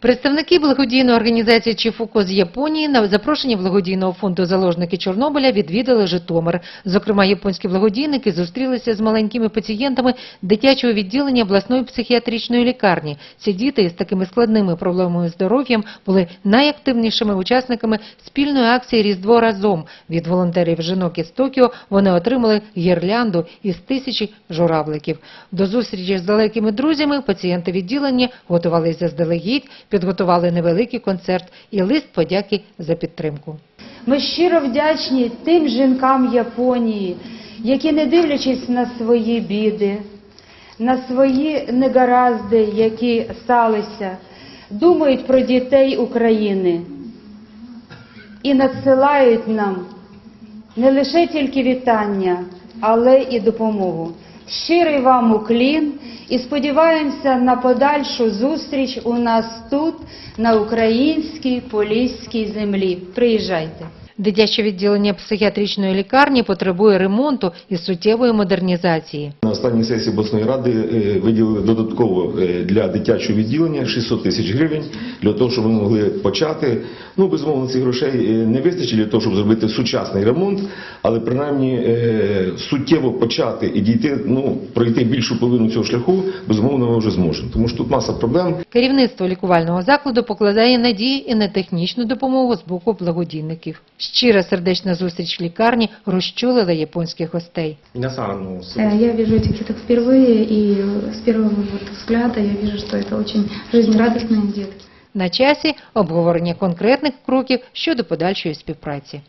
Представники благодійної організації Чіфуко з Японії на запрошення благодійного фонду заложники Чорнобиля відвідали Житомир. Зокрема, японські благодійники зустрілися з маленькими пацієнтами дитячого відділення обласної психіатричної лікарні. Ці діти із такими складними проблемами здоров'ям були найактивнішими учасниками спільної акції Різдво разом. Від волонтерів жінок із Токіо вони отримали гірлянду із тисячі журавликів. До зустрічі з далекими друзями пацієнти відділення готувалися заздалегідь, підготували невеликий концерт і лист подяки за підтримку. Ми щиро вдячні тим жінкам Японії, які, не дивлячись на свої біди, на свої негаразди, які сталися, думають про дітей України і надсилають нам не лише тільки вітання, але і допомогу. Щирий вам уклін і сподіваємося на подальшу зустріч у нас тут, на українській поліській землі. Приїжджайте. Дитяче відділення психіатричної лікарні потребує ремонту і суттєвої модернізації на останній сесії обласної ради е, виділили додатково е, для дитячого відділення 600 тисяч гривень для того, щоб ми могли почати. Ну безумовно, цих грошей е, не вистачить для того, щоб зробити сучасний ремонт, але принаймні суттєво почати і дійти, ну пройти більшу половину цього шляху, безумовно, ми вже зможемо. Тому що тут маса проблем. Керівництво лікувального закладу покладає надії і на технічну допомогу з боку благодійників. Щира сердечна зустріч в лікарні розчулила японських гостей. Я віжу этих деток впервые, и с первого вот взгляда я вижу, что это очень жизнерадостные детки. На часі обговорення конкретних кроків щодо подальшої співпраці.